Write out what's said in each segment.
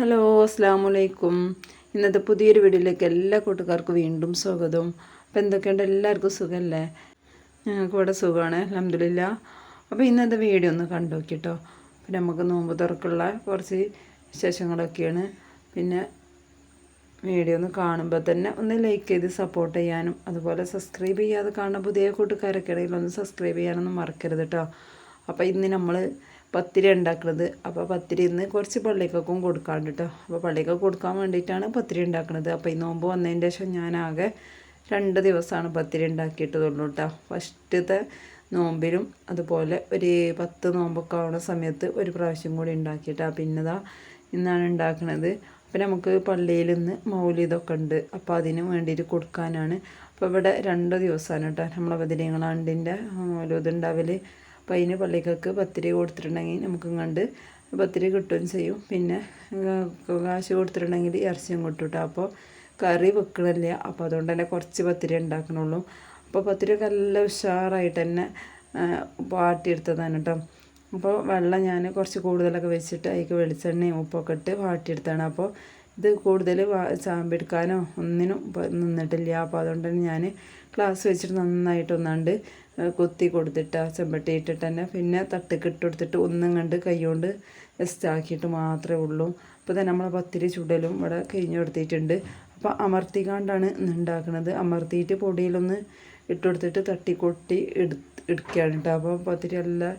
Hello അസ്സാം വലൈക്കും ഇന്നത്തെ പുതിയൊരു വീഡിയോയിലേക്ക് എല്ലാ കൂട്ടുകാർക്കും വീണ്ടും സ്വാഗതം. അപ്പോൾ എന്തൊക്കെയുണ്ട്? എല്ലാവർക്കും സുഖമല്ലേ ഞങ്ങൾക്ക് ഇവിടെ സുഖമാണ് അലഹമില്ല അപ്പോൾ ഇന്നത്തെ വീഡിയോ ഒന്ന് കണ്ടു നോക്കിട്ടോ പിന്നെ നമുക്ക് നോമ്പ് തുറക്കുള്ള കുറച്ച് വിശേഷങ്ങളൊക്കെയാണ്. പിന്നെ വീഡിയോ ഒന്ന് കാണുമ്പോൾ തന്നെ ഒന്ന് ലൈക്ക് ചെയ്ത് സപ്പോർട്ട് ചെയ്യാനും അതുപോലെ സബ്സ്ക്രൈബ് ചെയ്യാതെ കാണുന്ന പുതിയ കൂട്ടുകാരൊക്കെ ഇടയിൽ ഒന്ന് സബ്സ്ക്രൈബ് ചെയ്യാനൊന്നും മറക്കരുത് കേട്ടോ അപ്പോൾ ഇന്ന് നമ്മൾ പത്തിരി ഉണ്ടാക്കുന്നത് അപ്പോൾ പത്തിരി ഇന്ന് കുറച്ച് പള്ളിക്കൊക്കെ കൊടുക്കാണ്ട് കേട്ടോ അപ്പോൾ പള്ളിക്കൊക്കെ കൊടുക്കാൻ വേണ്ടിയിട്ടാണ് പത്തിരി ഉണ്ടാക്കുന്നത് അപ്പോൾ ഈ നോമ്പ് വന്നതിന്റെ ശേഷം ഞാനാകെ രണ്ട് ദിവസമാണ് പത്തിരി ഉണ്ടാക്കിയിട്ടുള്ളൂ കേട്ടോ ഫസ്റ്റത്തെ നോമ്പിലും അതുപോലെ ഒരു പത്ത് നോമ്പൊക്കെ ആവുന്ന സമയത്ത് ഒരു പ്രാവശ്യം കൂടി ഉണ്ടാക്കിയിട്ടാണ് പിന്നെതാ ഇന്നാണ് ഉണ്ടാക്കുന്നത് അപ്പോൾ നമുക്ക് പള്ളിയിൽ നിന്ന് മൗലിതൊക്കെ ഉണ്ട്. അപ്പോൾ അതിന് വേണ്ടിയിട്ട് കൊടുക്കാനാണ്. അപ്പോൾ ഇവിടെ രണ്ട് ദിവസമാണ് കേട്ടോ നമ്മളെ ബദിരിങ്ങളാണ്ടിന്റെ മൗലൂദുണ്ടാവൽ അപ്പോൾ അതിന് പള്ളിക്കൊക്കെ പത്തിരി കൊടുത്തിട്ടുണ്ടെങ്കിൽ നമുക്ക് കണ്ട് പത്തിരി കിട്ടുകയും ചെയ്യും. പിന്നെ കാശ് കൊടുത്തിട്ടുണ്ടെങ്കിൽ ഇറച്ചിയും കിട്ടും കേട്ടോ. അപ്പോൾ കറി വെക്കണില്ല. അപ്പോൾ അതുകൊണ്ട് തന്നെ കുറച്ച് പത്തിരി ഉണ്ടാക്കണുള്ളൂ. അപ്പോൾ പത്തിരിയൊക്കെ നല്ല ഉഷാറായിട്ട് തന്നെ വാട്ടിയെടുത്തതാണ് കേട്ടോ. അപ്പോൾ വെള്ളം ഞാൻ കുറച്ച് കൂടുതലൊക്കെ വെച്ചിട്ട് അതിക്ക് വെളിച്ചെണ്ണയും ഉപ്പൊക്കെ ഇട്ട് വാട്ടിയെടുത്താണ്. അപ്പോൾ ഇത് കൂടുതൽ ചാമ്പെടുക്കാനോ ഒന്നിനും നിന്നിട്ടില്ല. അപ്പോൾ അതുകൊണ്ട് തന്നെ ഞാൻ ക്ലാസ് വെച്ചിട്ട് നന്നായിട്ട് ഒന്നാണ്ട് കൊത്തി കൊടുത്തിട്ട് ചെമ്പട്ടി ഇട്ടിട്ട് തന്നെ പിന്നെ തട്ടിക്ക് ഇട്ട് കൊടുത്തിട്ട് ഒന്നും കണ്ട് കൈകൊണ്ട് ജസ്റ്റ് ആക്കിയിട്ട് മാത്രമേ ഉള്ളൂ. അപ്പോൾ തന്നെ നമ്മൾ പത്തിരി ചുടലും ഇവിടെ കഴിഞ്ഞ് കൊടുത്തിട്ടുണ്ട്. അപ്പോൾ അമർത്തിക്കാണ്ടാണ് ഉണ്ടാക്കുന്നത് അമർത്തിയിട്ട് പൊടിയിലൊന്ന് ഇട്ട് കൊടുത്തിട്ട് തട്ടി കൊട്ടി എടുത്ത് എടുക്കുകയാണ് കേട്ടോ. അപ്പോൾ പത്തിരി നല്ല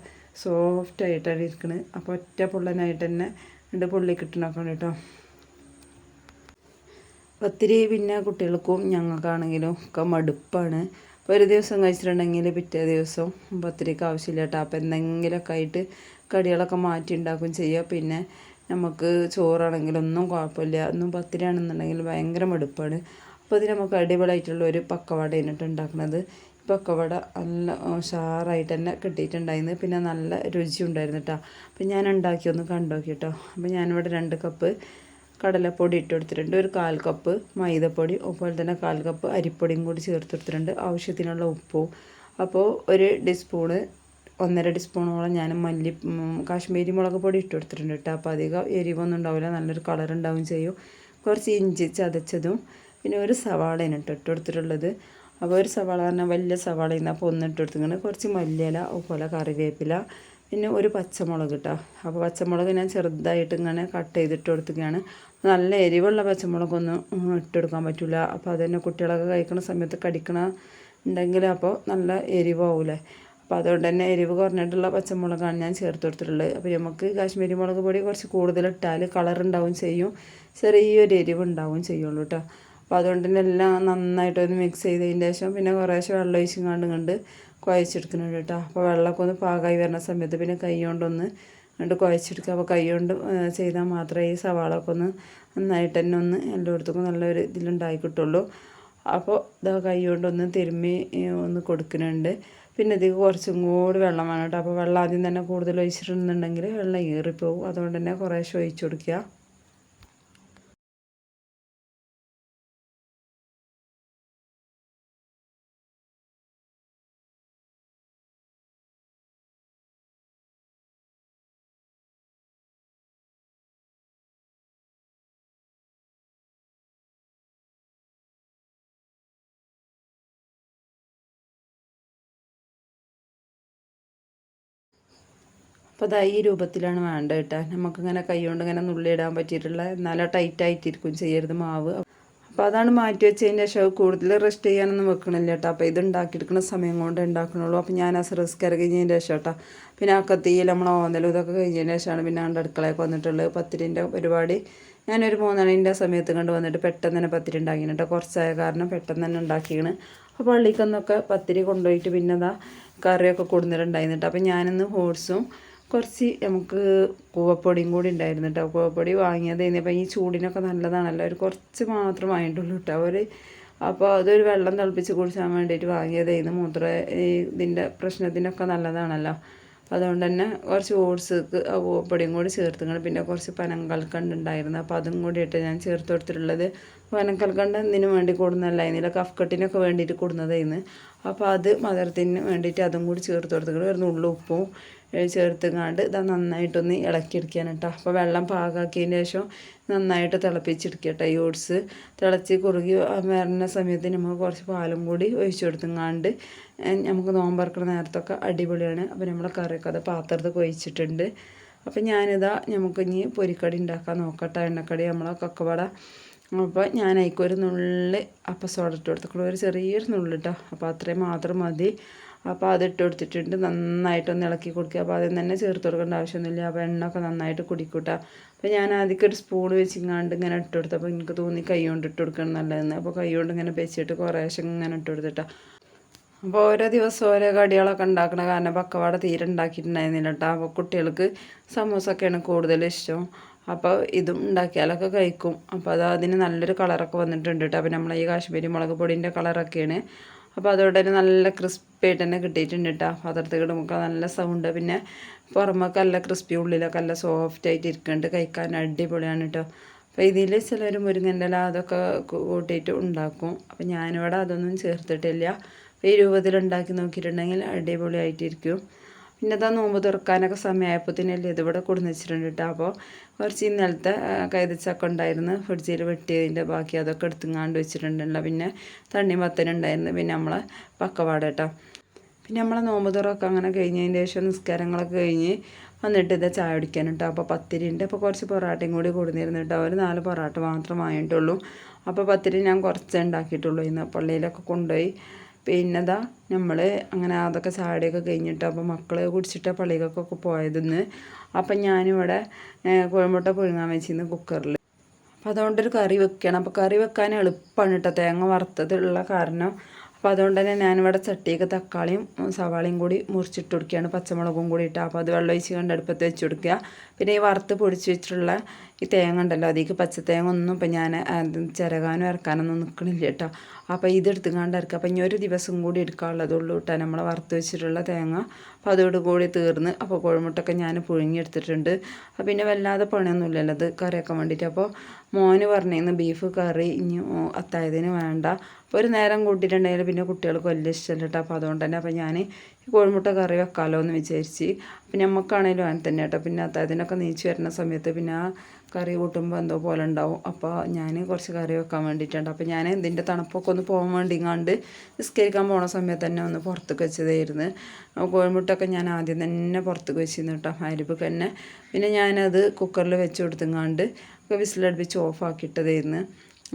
സോഫ്റ്റായിട്ടാണ് ഇരിക്കുന്നത് അപ്പോൾ ഒറ്റ പൊള്ളനായിട്ട് തന്നെ രണ്ട് പൊള്ളി കിട്ടണൊക്കെ കേട്ടോ. പത്തിരി പിന്നെ കുട്ടികൾക്കും ഞങ്ങൾക്കാണെങ്കിലും ഒക്കെ മടുപ്പാണ്. അപ്പോൾ ഒരു ദിവസം കഴിച്ചിട്ടുണ്ടെങ്കിൽ പിറ്റേ ദിവസം പത്തിരിക്ക് ആവശ്യമില്ല. കേട്ടോ അപ്പോൾ എന്തെങ്കിലുമൊക്കെ ആയിട്ട് കടികളൊക്കെ മാറ്റി ഉണ്ടാക്കും ചെയ്യുക പിന്നെ നമുക്ക് ചോറാണെങ്കിലൊന്നും കുഴപ്പമില്ല. ഒന്നും പത്തിരി ആണെന്നുണ്ടെങ്കിൽ ഭയങ്കര മടുപ്പാണ്. അപ്പോൾ ഇത് നമുക്ക് അടിപൊളിയായിട്ടുള്ള ഒരു പക്കവട എന്നിട്ട് ഉണ്ടാക്കുന്നത്. പക്കവട നല്ല ഉഷാറായിട്ട് തന്നെ കിട്ടിയിട്ടുണ്ടായിരുന്നു. പിന്നെ നല്ല രുചി ഉണ്ടായിരുന്നു കേട്ടോ അപ്പോൾ ഞാൻ ഉണ്ടാക്കി ഒന്ന് കണ്ടു നോക്കി കേട്ടോ അപ്പോൾ ഞാനിവിടെ രണ്ട് കപ്പ് കടലപ്പൊടി ഇട്ട് കൊടുത്തിട്ടുണ്ട്. ഒരു കാൽ കപ്പ് മൈദപ്പൊടി അതുപോലെ തന്നെ കാൽ കപ്പ് അരിപ്പൊടിയും കൂടി ചേർത്ത് കൊടുത്തിട്ടുണ്ട്. ആവശ്യത്തിനുള്ള ഉപ്പും. അപ്പോൾ ഒരു ടീസ്പൂണ് ഒന്നര ടീസ്പൂണോളം ഞാൻ മല്ലി കാശ്മീരി മുളക് പൊടി ഇട്ട് കൊടുത്തിട്ടുണ്ട് കേട്ടോ. അപ്പോൾ അധികം എരിവൊന്നും ഉണ്ടാവില്ല. നല്ലൊരു കളർ ഉണ്ടാവും ചെയ്യും. കുറച്ച് ഇഞ്ചി ചതച്ചതും പിന്നെ ഒരു സവാളയാണ് ഇട്ട് ഇട്ട് അപ്പോൾ ഒരു സവാള പറഞ്ഞാൽ വലിയ സവാള ഇന്ന് അപ്പോൾ ഒന്ന് കൊടുത്തിങ്ങനെ കുറച്ച് മല്ലിയില അതുപോലെ കറിവേപ്പില പിന്നെ ഒരു പച്ചമുളക് കേട്ടോ അപ്പോൾ പച്ചമുളക് ഞാൻ ചെറുതായിട്ട് ഇങ്ങനെ കട്ട് ചെയ്തിട്ട് കൊടുക്കുകയാണ് നല്ല എരിവുള്ള പച്ചമുളകൊന്നും ഇട്ടെടുക്കാൻ പറ്റില്ല അപ്പോൾ അതന്നെ കുട്ടികളൊക്കെ കഴിക്കുന്ന സമയത്ത് കടിക്കണ ഉണ്ടെങ്കിൽ അപ്പോൾ നല്ല എരിവാവൂലേ. അപ്പോൾ അതുകൊണ്ട് തന്നെ എരിവ് കുറഞ്ഞിട്ടുള്ള പച്ചമുളകാണ് ഞാൻ ചേർത്ത് കൊടുത്തിട്ടുള്ളത്. അപ്പോൾ നമുക്ക് കാശ്മീരി മുളക് പൊടി കുറച്ച് കൂടുതലിട്ടാൽ കളർ ഉണ്ടാവും ചെയ്യും. ചെറിയൊരു എരിവ് ഉണ്ടാവും ചെയ്യുള്ളൂ കേട്ടോ അപ്പോൾ അതുകൊണ്ട് തന്നെ എല്ലാം നന്നായിട്ടൊന്ന് മിക്സ് ചെയ്തതിന് ശേഷം പിന്നെ കുറേശ്ശെ വെള്ളം ഒഴിച്ചും കണ്ട് കണ്ട് കുഴച്ചെടുക്കുന്നുണ്ട് കേട്ടോ. അപ്പോൾ വെള്ളമൊക്കെ ഒന്ന് പാകമായി വരുന്ന സമയത്ത് പിന്നെ കൈ കൊണ്ടൊന്ന് കണ്ട് കുഴച്ചെടുക്കുക. അപ്പോൾ കൈ കൊണ്ട് ചെയ്താൽ മാത്രമേ ഈ സവാളൊക്കെ ഒന്ന് നന്നായിട്ട് തന്നെ ഒന്ന് എല്ലായിടത്തും നല്ലൊരു ഇതിലുണ്ടായി കിട്ടുള്ളൂ. അപ്പോൾ ഇതാ കൈ കൊണ്ടൊന്ന് തിരുമ്മി ഒന്ന് കൊടുക്കുന്നുണ്ട്. പിന്നെ ഇതിൽ കുറച്ചും കൂടി വെള്ളം വേണം കേട്ടോ. അപ്പോൾ വെള്ളം ആദ്യം തന്നെ കൂടുതൽ ഒഴിച്ചിട്ടുണ്ടെന്നുണ്ടെങ്കിൽ വെള്ളം ഏറിപ്പോവും. അതുകൊണ്ട് തന്നെ കുറേശ്ശെ ഒഴിച്ചു കൊടുക്കുക. അപ്പോൾ അതാ ഈ രൂപത്തിലാണ് വേണ്ടത് കേട്ടോ. നമുക്കിങ്ങനെ കൈകൊണ്ട് ഇങ്ങനെ നുള്ളിയിടാൻ പറ്റിയിട്ടുള്ള നല്ല ടൈറ്റ് ആയിട്ടിരിക്കും ചെയ്യരുത് മാവ്. അപ്പോൾ അതാണ് മാറ്റി വെച്ചതിന് ശേഷം കൂടുതൽ റെസ്റ്റ് ചെയ്യാനൊന്നും വെക്കണില്ല കേട്ടോ. അപ്പോൾ ഇത് ഉണ്ടാക്കിയെടുക്കുന്ന സമയം കൊണ്ട് ഉണ്ടാക്കണുള്ളൂ. അപ്പോൾ ഞാൻ ആ റിസ്ക് ഇറങ്ങിയതിന്റെ ശേഷം കേട്ടോ. പിന്നെ ആ കത്തിയിൽ നമ്മൾ ഓന്നലും ഇതൊക്കെ കഴിഞ്ഞതിന് ശേഷമാണ് പിന്നെ ആണ്ട് അടുക്കളയൊക്കെ വന്നിട്ടുള്ളത്. പത്തിരിന്റെ പരിപാടി ഞാനൊരു മൂന്നണിന്റെ സമയത്ത് കണ്ട് വന്നിട്ട് പെട്ടെന്ന് തന്നെ പത്തിരി ഉണ്ടാക്കിയാണ് കേട്ടോ. കുറച്ചായ കാരണം പെട്ടെന്ന് തന്നെ ഉണ്ടാക്കിയാണ് അപ്പോൾ പള്ളിക്കൊന്നൊക്കെ പത്തിരി കൊണ്ടുപോയിട്ട് പിന്നെ അതാ കറിയൊക്കെ കൊടുന്നിട്ടുണ്ടായിരുന്നിട്ട് അപ്പോൾ ഞാനിന്ന് ഹോഴ്സും കുറച്ച് നമുക്ക് കൂവപ്പൊടിയും കൂടി ഉണ്ടായിരുന്നു കേട്ടോ കൂവപ്പൊടി വാങ്ങിയത് കഴിഞ്ഞപ്പോൾ ഈ ചൂടിനൊക്കെ നല്ലതാണല്ലോ. ഒരു കുറച്ച് മാത്രം വാങ്ങിയിട്ടുള്ളൂ കേട്ടോ. ഒരു അപ്പോൾ അതൊരു വെള്ളം തിളപ്പിച്ച് കുടിച്ചാൻ വേണ്ടിയിട്ട് വാങ്ങിയതായിരുന്നു മൂത്ര ഇതിന്റെ പ്രശ്നത്തിനൊക്കെ നല്ലതാണല്ലോ. അതുകൊണ്ട് തന്നെ കുറച്ച് ഓട്സ്ക്ക് പൊടിയും കൂടി ചേർത്തുകൊണ്ട് പിന്നെ കുറച്ച് പനങ്കൽക്കണ്ട് ഉണ്ടായിരുന്നു. അപ്പോൾ അതും കൂടി ഇട്ട് ഞാൻ ചേർത്ത് കൊടുത്തിട്ടുള്ളത് പനങ്കൽക്കണ്ട് എന്തിനു വേണ്ടി കൂടുന്നതല്ല. ഇതിൽ കഫ്കട്ടിനൊക്കെ വേണ്ടിയിട്ട് കൂടുന്നതായിരുന്നു അപ്പോൾ അത് മദർത്തിന് വേണ്ടിയിട്ട് അതും കൂടി ചേർത്ത് കൊടുത്തിട്ട് വരുന്ന ഉള്ളുപ്പും ചേർത്തുങ്ങാണ്ട് ഇത് നന്നായിട്ടൊന്ന് ഇളക്കിയെടുക്കാൻ കേട്ടോ. അപ്പോൾ വെള്ളം പാകാക്കിയതിന് ശേഷം നന്നായിട്ട് തിളപ്പിച്ചെടുക്കുക കേട്ടോ ഈ ഓട്സ്. തിളച്ച് കുറുകി വരുന്ന സമയത്ത് നമുക്ക് കുറച്ച് പാലും കൂടി ഒഴിച്ചു കൊടുത്തുങ്ങാണ്ട് നമുക്ക് നോമ്പറക്കണ നേരത്തൊക്കെ അടിപൊളിയാണ്. അപ്പോൾ നമ്മൾ കറിയൊക്കെ അത് പാത്രത്തിൽ കൊഴിച്ചിട്ടുണ്ട്. അപ്പോൾ ഞാനിതാ നമുക്ക് ഇനി പൊരിക്കടി ഉണ്ടാക്കാൻ നോക്കട്ടെ. എണ്ണക്കടി നമ്മളെ കക്കവട. അപ്പോൾ ഞാൻ അതിക്കൊരു നുള്ളി അപ്പം സോഡ ഇട്ട് കൊടുത്തിട്ടുള്ളൂ. ഒരു ചെറിയൊരു നുള്ളിട്ടോ അപ്പോൾ അത്രയും മാത്രം മതി. അപ്പോൾ അത് ഇട്ട് കൊടുത്തിട്ടുണ്ട്. നന്നായിട്ടൊന്ന് ഇളക്കി കൊടുക്കുക. അപ്പോൾ അതിൽ തന്നെ ചേർത്ത് കൊടുക്കേണ്ട ആവശ്യമൊന്നുമില്ല. അപ്പോൾ എണ്ണ നന്നായിട്ട് കുടിക്കൂട്ട. അപ്പോൾ ഞാൻ ആദ്യമൊക്കെ ഒരു സ്പൂൺ വെച്ചിങ്ങാണ്ട് ഇങ്ങനെ ഇട്ട് കൊടുത്തപ്പോൾ എനിക്ക് തോന്നി കൈ കൊണ്ട് ഇട്ട് കൊടുക്കണം നല്ലതെന്ന്. അപ്പോൾ കൈ കൊണ്ട് ഇങ്ങനെ വെച്ചിട്ട് കുറേശ്ശെ ഇങ്ങനെ ഇട്ട് കൊടുത്തിട്ടാ. അപ്പോൾ ഓരോ ദിവസം ഓരോ കടികളൊക്കെ ഉണ്ടാക്കണ കാരണം പക്കവാട തീരെ ഉണ്ടാക്കിയിട്ടുണ്ടായിരുന്നില്ല കേട്ടോ അപ്പോൾ കുട്ടികൾക്ക് സമൂസൊക്കെയാണ് കൂടുതൽ ഇഷ്ടം. അപ്പോൾ ഇതും ഉണ്ടാക്കിയാലൊക്കെ കഴിക്കും. അപ്പോൾ അത് അതിന് നല്ലൊരു കളറൊക്കെ വന്നിട്ടുണ്ട് കേട്ടോ അപ്പോൾ നമ്മളെ ഈ കാശ്മീരി മുളക് പൊടിന്റെ കളറൊക്കെയാണ് അപ്പോൾ അതോടെ നല്ല ക്രിസ്പി ആയിട്ട് തന്നെ കിട്ടിയിട്ടുണ്ട് കേട്ടോ പാത്രത്തിൽ ഇടുമ്പോൾ നല്ല സൗണ്ട് പിന്നെ പുറമൊക്കെ നല്ല ക്രിസ്പി ഉള്ളിലൊക്കെ നല്ല സോഫ്റ്റ് ആയിട്ട് ഇരിക്കുന്നുണ്ട് കഴിക്കാൻ അടിപൊളിയാണ് കേട്ടോ അപ്പോൾ ഇതിൽ ചിലർ മുരിങ്ങന്റെ ഇല അതൊക്കെ കൂട്ടിയിട്ട് ഉണ്ടാക്കും. അപ്പോൾ ഞാനിവിടെ അതൊന്നും ചേർത്തിട്ടില്ല. ഈ രൂപത്തിൽ ഉണ്ടാക്കി നോക്കിയിട്ടുണ്ടെങ്കിൽ അടിപൊളിയായിട്ടിരിക്കും. പിന്നെ അതാ നോമ്പ് തുറക്കാനൊക്കെ സമയമായപ്പോഴത്തേനല്ലേ ഇതിവിടെ കൊടുന്ന് വെച്ചിട്ടുണ്ട് കേട്ടോ അപ്പോൾ കുറച്ച് ഇന്നലത്തെ കൈതച്ചക്ക ഉണ്ടായിരുന്നു. ഫ്രിഡ്ജിൽ വെട്ടിയതിന്റെ ബാക്കി അതൊക്കെ എടുത്തുങ്ങാണ്ട് വെച്ചിട്ടുണ്ടല്ലോ. പിന്നെ തണ്ണി മത്തനുണ്ടായിരുന്നു പിന്നെ നമ്മളെ പക്കവാട കേട്ടോ പിന്നെ നമ്മളെ നോമ്പ് തുറക്കം അങ്ങനെ കഴിഞ്ഞതിന്റെ ശേഷം നിസ്കാരങ്ങളൊക്കെ കഴിഞ്ഞ് വന്നിട്ട് ഇതാ ചായ കുടിക്കാൻ കേട്ടോ അപ്പോൾ പത്തിരി ഉണ്ട്. അപ്പോൾ കുറച്ച് പൊറാട്ടയും കൂടി കൊടുന്നിരുന്നു കേട്ടോ ഒരു നാല് പൊറാട്ട മാത്രം വാങ്ങിയിട്ടുള്ളൂ. അപ്പോൾ പത്തിരി ഞാൻ കുറച്ച് ഉണ്ടാക്കിയിട്ടുള്ളൂ. ഇന്ന് പള്ളിയിലൊക്കെ കൊണ്ടുപോയി പിന്നെതാ നമ്മൾ അങ്ങനെ അതൊക്കെ ചാടിയൊക്കെ കഴിഞ്ഞിട്ട് അപ്പോൾ മക്കൾ കുടിച്ചിട്ട് പള്ളികൾക്കൊക്കെ പോയതെന്ന്. അപ്പം ഞാനിവിടെ കോഴിമുട്ട പുഴുങ്ങാൻ വെച്ചിരുന്നു കുക്കറിൽ അപ്പോൾ അതുകൊണ്ടൊരു കറി വെക്കണം. അപ്പോൾ കറി വെക്കാൻ എളുപ്പമാണ് കേട്ടോ തേങ്ങ വറുത്തതുള്ള കാരണം. അപ്പോൾ അതുകൊണ്ട് തന്നെ ഞാനിവിടെ ചട്ടിയൊക്കെ തക്കാളിയും സവാളയും കൂടി മുറിച്ചിട്ട് കൊടുക്കുകയാണ്. പച്ചമുളകും കൂടി ഇട്ട് അപ്പോൾ അത് വെള്ളം ഒഴിച്ച് കണ്ട് അടുപ്പത്ത് വെച്ച് കൊടുക്കുക. പിന്നെ ഈ വറുത്ത് പൊടിച്ച് വെച്ചിട്ടുള്ള ഈ തേങ്ങ ഉണ്ടല്ലോ അതിലേക്ക് തേങ്ങ ഒന്നും ഇപ്പം ഞാൻ ചിരകാനും ഇറക്കാനൊന്നും നിൽക്കണില്ല കേട്ടോ. അപ്പോൾ ഇതെടുത്ത് കണ്ട് ഇറക്കുക. അപ്പം ഇനി ഒരു ദിവസം കൂടി എടുക്കാനുള്ളതുള്ളൂ കേട്ടോ. നമ്മൾ വറുത്ത് വെച്ചിട്ടുള്ള തേങ്ങ. അപ്പോൾ അതോട് കൂടി തീർന്ന് അപ്പോൾ കോഴിമുട്ടൊക്കെ ഞാൻ പുഴുങ്ങിയെടുത്തിട്ടുണ്ട്. അപ്പോൾ പിന്നെ വല്ലാതെ പണിയൊന്നുമില്ലല്ലോ അത് കറിയാക്കാൻ വേണ്ടിയിട്ട്. അപ്പോൾ മോന് പറഞ്ഞിരുന്നു ബീഫ് കറി ഇനി അത്തായതിന് വേണ്ട. അപ്പോൾ ഒരു നേരം കൂട്ടിയിട്ടുണ്ടെങ്കിൽ പിന്നെ കുട്ടികൾക്ക് വലിയ ഇഷ്ടമല്ല കേട്ടോ. അപ്പോൾ അതുകൊണ്ട് തന്നെ അപ്പോൾ ഞാൻ കോഴിമുട്ട കറി വെക്കാമല്ലോ എന്ന് വിചാരിച്ച് പിന്നെ നമുക്കാണേലും അങ്ങനെ തന്നെ കേട്ടോ. പിന്നെ അത്തായതിനൊക്കെ നീച്ച് വരുന്ന സമയത്ത് പിന്നെ ആ കറി കൂട്ടുമ്പോൾ എന്തോ പോലെ ഉണ്ടാവും. അപ്പോൾ ഞാൻ കുറച്ച് കറി വെക്കാൻ വേണ്ടിയിട്ടുണ്ട് അപ്പോൾ ഞാൻ ഇതിന്റെ തണുപ്പൊക്കെ ഒന്ന് പോകാൻ വേണ്ടി കണ്ട് നിസ്കരിക്കാൻ പോണ സമയത്ത് തന്നെ ഒന്ന് പുറത്തേക്ക് വെച്ചതായിരുന്നു. കോഴിമുട്ടൊക്കെ ഞാൻ ആദ്യം തന്നെ പുറത്തേക്ക് വെച്ചിരുന്നു കേട്ടോ. അരിപ്പൊക്കെ തന്നെ. പിന്നെ ഞാനത് കുക്കറിൽ വെച്ച് കൊടുത്തുങ്ങാണ്ട് വിസിലടുപ്പിച്ച് ഓഫാക്കിയിട്ടതായിരുന്നു.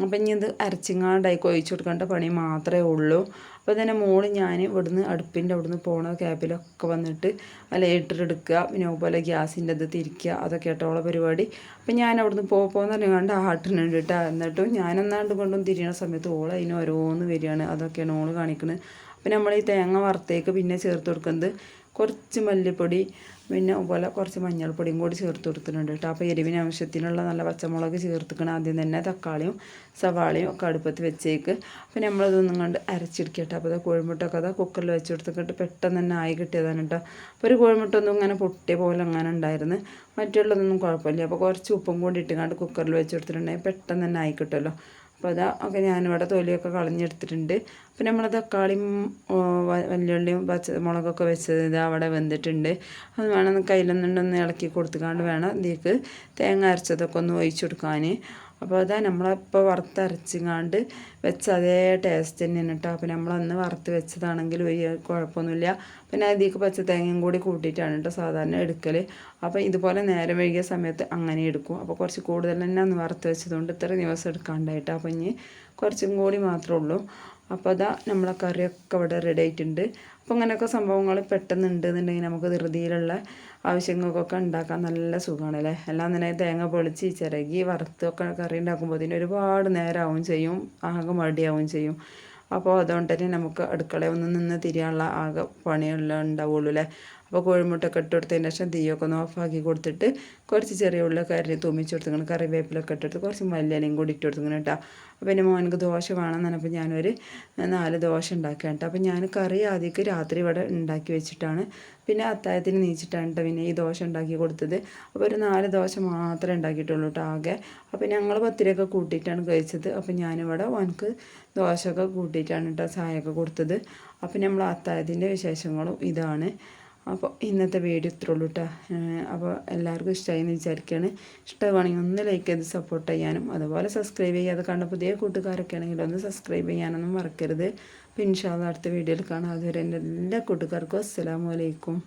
അപ്പം ഇനി ഇത് അരച്ചിങ്ങാണ്ടായി കൊഴിച്ചു കൊടുക്കേണ്ട പണി മാത്രമേ ഉള്ളൂ. അപ്പോൾ തന്നെ മോൾ ഞാൻ ഇവിടുന്ന് അടുപ്പിന്റെ അവിടുന്ന് പോണ ക്യാബിലൊക്കെ വന്നിട്ട് ആ ലൈറ്റർ എടുക്കുക പിന്നെ അതുപോലെ ഗ്യാസിന്റെ ഇത് തിരിക്കുക അതൊക്കെ കേട്ടോളെ പരിപാടി. അപ്പം ഞാൻ അവിടുന്ന് പോകുമ്പോൾ തന്നെ കണ്ട് ആട്ടുന്നുണ്ട് കേട്ടോ എന്നിട്ടും ഞാനെന്നാണ്ട് കൊണ്ടും തിരിയണ സമയത്ത് ഓൾ അതിന് ഓരോന്ന് വരികയാണ്. അതൊക്കെയാണ് ഓൾ കാണിക്കുന്നത് അപ്പം നമ്മൾ ഈ തേങ്ങ വറുത്തേക്ക് പിന്നെ ചേർത്ത് കൊടുക്കുന്നത് കുറച്ച് മല്ലിപ്പൊടി പിന്നെ അതുപോലെ കുറച്ച് മഞ്ഞൾപ്പൊടിയും കൂടി ചേർത്ത് കൊടുത്തിട്ടുണ്ട് കേട്ടോ. അപ്പോൾ എരിവിന് ആവശ്യത്തിനുള്ള നല്ല പച്ചമുളക് ചേർത്തിക്കണം. ആദ്യം തന്നെ തക്കാളിയും സവാളയും ഒക്കെ അടുപ്പത്ത് വെച്ചേക്ക്. അപ്പോൾ നമ്മളതൊന്നും കണ്ട് അരച്ചെടുക്കട്ടെ അപ്പോൾ അത് കോഴിമുട്ടൊക്കെ അതാ കുക്കറിൽ വെച്ച് കൊടുത്തിട്ട് പെട്ടെന്ന് തന്നെ ആയി കിട്ടിയതാണ് കേട്ടോ. അപ്പോൾ ഒരു കോഴിമുട്ടൊന്നും ഇങ്ങനെ പൊട്ടിയ പോലെ അങ്ങനെ ഉണ്ടായിരുന്നു. മറ്റുള്ളതൊന്നും കുഴപ്പമില്ല. അപ്പോൾ കുറച്ച് ഉപ്പും കൂടി ഇട്ടുകൊണ്ട് കുക്കറിൽ വെച്ച് കൊടുത്തിട്ടുണ്ടെങ്കിൽ പെട്ടെന്ന് തന്നെ ആയി കിട്ടുമല്ലോ. അപ്പോൾ അതാ ഒക്കെ ഞാനിവിടെ തൊലിയൊക്കെ കളഞ്ഞെടുത്തിട്ടുണ്ട്. അപ്പോൾ നമ്മൾ തക്കാളിയും വല്യുള്ളിയും പച്ചമുളകൊക്കെ വെച്ചത് ഇത് അവിടെ വെന്തിട്ടുണ്ട്. അത് വേണം കയ്യിലൊന്നുണ്ടൊന്ന് ഇളക്കി കൊടുത്തുകൊണ്ട് വേണം ഇതിലേക്ക് തേങ്ങ അരച്ചതൊക്കെ ഒന്ന് ഒഴിച്ചു കൊടുക്കാൻ അപ്പോൾ അതാ നമ്മളിപ്പോൾ വറുത്തരച്ചിങ്ങാണ്ട് വെച്ച അതേ ടേസ്റ്റ് തന്നെയാണ് കേട്ടോ. അപ്പോൾ നമ്മളന്ന് വറുത്ത് വെച്ചതാണെങ്കിൽ വലിയ കുഴപ്പമൊന്നുമില്ല. പിന്നെ അതിലേക്ക് പച്ച തേങ്ങയും കൂടി കൂട്ടിയിട്ടാണ് കേട്ടോ സാധാരണ എടുക്കൽ അപ്പോൾ ഇതുപോലെ നേരം വൈകിയ സമയത്ത് അങ്ങനെ എടുക്കും. അപ്പോൾ കുറച്ച് കൂടുതൽ തന്നെ അന്ന് വറുത്ത് വെച്ചതുകൊണ്ട് ഇത്ര ദിവസം എടുക്കാണ്ടായിട്ട്. അപ്പോൾ ഇനി കുറച്ചും കൂടി മാത്രമേ ഉള്ളൂ. അപ്പോൾ അതാ നമ്മളെ കറിയൊക്കെ ഇവിടെ റെഡി ആയിട്ടുണ്ട്. അപ്പോൾ അങ്ങനെയൊക്കെ സംഭവങ്ങൾ പെട്ടെന്ന് ഉണ്ടെന്നുണ്ടെങ്കിൽ നമുക്ക് ധൃതിയിലുള്ള ആവശ്യങ്ങൾക്കൊക്കെ ഉണ്ടാക്കാൻ നല്ല സുഖമാണ് അല്ലേ എല്ലാം തന്നെ തേങ്ങ പൊളിച്ച് ചിരകി വറുത്തൊക്കെ കറി ഉണ്ടാക്കുമ്പോൾ അതിന് ഒരുപാട് നേരമാവും ചെയ്യും. ആകെ മടിയാവും ചെയ്യും. അപ്പോൾ അതുകൊണ്ട് തന്നെ നമുക്ക് അടുക്കളയിൽ ഒന്ന് നിന്ന് തിരിയാനുള്ള ആകെ പണിയെല്ലാം ഉണ്ടാവുള്ളൂ അല്ലേ? അപ്പോൾ കോഴിമുട്ടൊക്കെ ഇട്ട് കൊടുത്തതിന് ശേഷം തീയൊക്കെ ഒന്ന് ഓഫാക്കി കൊടുത്തിട്ട് കുറച്ച് ചെറിയ ഉള്ളിലൊക്കെ അരിഞ്ഞ് തുമ്മിച്ച് കൊടുത്തിങ്ങനെ കറിവേപ്പിലൊക്കെ ഇട്ടെടുത്ത് കുറച്ച് മല്ലിയിലയും കൂടി ഇട്ട് കൊടുത്തിങ്ങനെ കേട്ടോ. അപ്പോൾ എന്റെ മോനക്ക് ദോശ വേണമെന്ന് പറഞ്ഞപ്പോൾ ഞാനൊരു നാല് ദോശ ഉണ്ടാക്കിയാണ് കേട്ടോ. അപ്പോൾ ഞാൻ കറി ആദ്യമൊക്കെ രാത്രി ഇവിടെ ഉണ്ടാക്കി വെച്ചിട്ടാണ്. പിന്നെ അത്തായത്തിന് നീച്ചിട്ടാണ് കേട്ടോ പിന്നെ ഈ ദോശ ഉണ്ടാക്കി കൊടുത്തത്. അപ്പോൾ ഒരു നാല് ദോശ മാത്രമേ ഉണ്ടാക്കിയിട്ടുള്ളൂ കേട്ടോ ആകെ. അപ്പോൾ ഞങ്ങൾ പത്തിരിയൊക്കെ കൂട്ടിയിട്ടാണ് കഴിച്ചത്. അപ്പോൾ ഞാനിവിടെ ഓനക്ക് ദോശയൊക്കെ കൂട്ടിയിട്ടാണ് കേട്ടോ ചായയൊക്കെ കൊടുത്തത്. അപ്പോൾ നമ്മൾ അത്തായത്തിന്റെ വിശേഷങ്ങളും ഇതാണ്. അപ്പോൾ ഇന്നത്തെ വീഡിയോ ഇത്രേ ഉള്ളൂ കേട്ടോ. അപ്പോൾ എല്ലാവർക്കും ഇഷ്ടമായി എന്ന് വിചാരിക്കുകയാണ്. ഇഷ്ടമാണെങ്കിൽ ഒന്ന് ലൈക്ക് ചെയ്ത് സപ്പോർട്ട് ചെയ്യാനും അതുപോലെ സബ്സ്ക്രൈബ് ചെയ്യാതെ കണ്ട പുതിയ കൂട്ടുകാരൊക്കെ ആണെങ്കിൽ ഒന്ന് സബ്സ്ക്രൈബ് ചെയ്യാനൊന്നും മറക്കരുത്. അപ്പോൾ ഇൻഷാല്ല അടുത്ത വീഡിയോയിൽ കാണാം. അതുവരെ എന്റെ എല്ലാ കൂട്ടുകാർക്കും അസ്സലാമു അലൈക്കും.